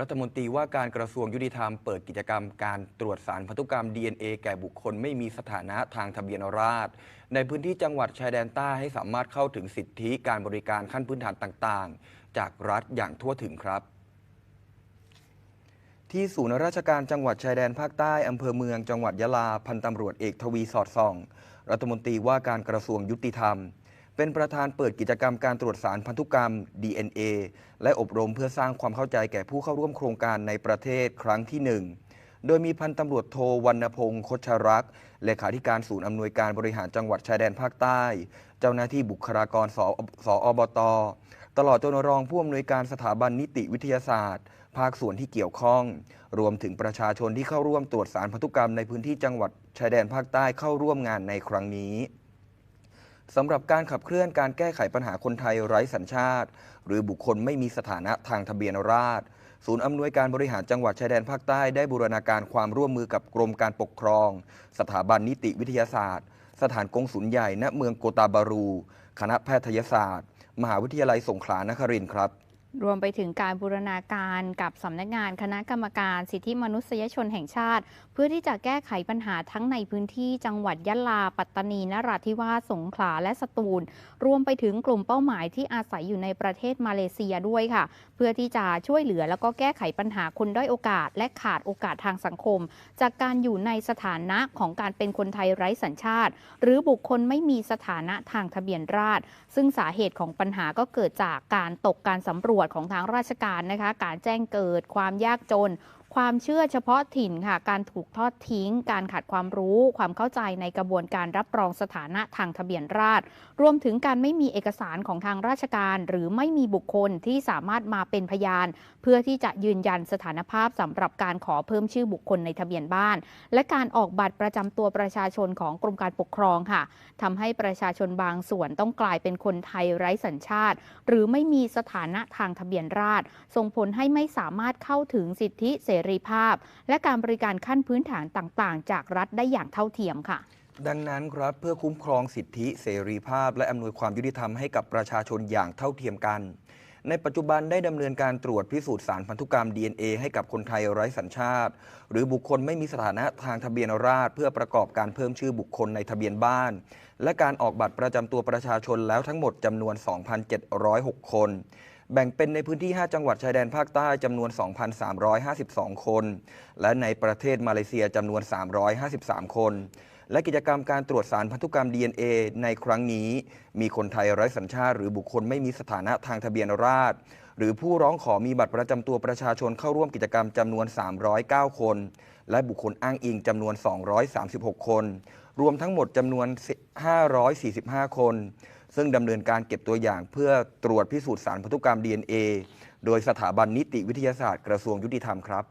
รัฐมนตรีว่าการกระทรวงยุติธรรมเปิดกิจกรรมการตรวจสารพันธุกรรม DNA แก่บุคคลไม่มีสถานะทางทะเบียนราษฎรในพื้นที่จังหวัดชายแดนใต้ให้สามารถเข้าถึงสิทธิการบริการขั้นพื้นฐานต่างๆ จากรัฐอย่างทั่วถึงครับ ที่ศูนย์ราชการจังหวัดชายแดนภาคใต้อำเภอเมืองจังหวัดยะลาพันตำรวจเอกทวีสอดส่อง รัฐมนตรีว่าการกระทรวงยุติธรรม เป็นประธานเปิดกิจกรรมการตรวจสารพันธุกรรม DNA และอบรมเพื่อสร้างความเข้าใจแก่ผู้เข้าร่วมโครงการในประเทศครั้งที่หนึ่งโดยมีพันตำรวจโทวรรณพงศ์คชรักษ์เลขาธิการศูนย์อำนวยการบริหารจังหวัดชายแดนภาคใต้ เจ้าหน้าที่บุคลากรสอสอบต ตลอดจนรองผู้อำนวยการสถาบันนิติวิทยาศาสตร์ ภาคส่วนที่เกี่ยวข้อง รวมถึงประชาชนที่เข้าร่วมตรวจสารพันธุกรรมในพื้นที่จังหวัดชายแดนภาคใต้เข้าร่วมงานในครั้งนี้ สำหรับการขับเคลื่อนการแก้ไขปัญหาคนไทยไร้สัญชาติ หรือบุคคลไม่มีสถานะทางทะเบียนราษฎรศูนย์อำนวยการบริหารจังหวัดชายแดนภาคใต้ได้บูรณาการความร่วมมือกับกรมการปกครอง สถาบันนิติวิทยาศาสตร์ สถานกงศูนย์ใหญ่ณเมืองโกตาบารู คณะแพทยศาสตร์ มหาวิทยาลัยสงขลานครินทร์ครับ รวมไปถึงการบูรณาการกับสำนักงานคณะกรรมการสิทธิมนุษยชนแห่งชาติ เพื่อที่จะแก้ไขปัญหาทั้งในพื้นที่จังหวัดยะลา ปัตตานีนราธิวาสสงขลาและสตูล รวมไปถึงกลุ่มเป้าหมายที่อาศัยอยู่ในประเทศมาเลเซียด้วยค่ะ เพื่อที่จะช่วยเหลือแล้วก็แก้ไขปัญหาคนด้อยโอกาส และขาดโอกาสทางสังคม จากการอยู่ในสถานะของการเป็นคนไทยไร้สัญชาติ หรือบุคคลไม่มีสถานะทางทะเบียนราษฎรซึ่งสาเหตุของปัญหาก็เกิดจากการตกการสำรวจของทางราชการนะคะ การแจ้งเกิดความยากจน ความเชื่อเฉพาะถิ่นค่ะ การถูกทอดทิ้ง การขาดความรู้ ความเข้าใจในกระบวนการรับรองสถานะทางทะเบียนราษฎรรวมถึงการไม่มีเอกสารของทางราชการ หรือไม่มีบุคคลที่สามารถมาเป็นพยาน เพื่อที่จะยืนยันสถานภาพสำหรับการขอเพิ่มชื่อบุคคลในทะเบียนบ้าน และการออกบัตรประจำตัวประชาชนของกรมการปกครองค่ะทำให้ประชาชนบางส่วนต้องกลายเป็นคนไทยไร้สัญชาติ หรือไม่มีสถานะทางทะเบียนราษฎรส่งผลให้ไม่สามารถเข้าถึงสิทธิเสรีรีภาพ และการบริการขั้นพื้นฐานต่างๆ จากรัฐได้อย่างเท่าเทียมค่ะ ดังนั้นครับเพื่อคุ้มครองสิทธิเสรีภาพ และอำนวยความยุติธรรมให้กับประชาชนอย่างเท่าเทียมกัน ในปัจจุบันได้ดำเนินการตรวจพิสูจน์สารพันธุกรรม DNA ให้กับคนไทยไร้สัญชาติ หรือบุคคลไม่มีสถานะทางทะเบียนราษฎรเพื่อประกอบการเพิ่มชื่อบุคคลในทะเบียนบ้าน และการออกบัตรประจำตัวประชาชนแล้วทั้งหมดจำนวน 2,706 คน แบ่งเป็นในพื้นที่ 5 จังหวัดชายแดนภาคใต้จำนวน 2,352 คน และในประเทศมาเลเซียจำนวน 353 คน และกิจกรรมการตรวจสารพันธุกรรม DNA ในครั้งนี้ มีคนไทยไร้สัญชาติ หรือบุคคลไม่มีสถานะทางทะเบียนราษฎรหรือผู้ร้องขอมีบัตรประจำตัวประชาชนเข้าร่วมกิจกรรมจำนวน 309 คน และบุคคลอ้างอิงจำนวน 236 คน รวมทั้งหมดจำนวน 545 คน ซึ่งดำเนินการเก็บตัวอย่างเพื่อตรวจพิสูจน์สารพันธุกรรม DNA โดยสถาบันนิติวิทยาศาสตร์กระทรวงยุติธรรมครับ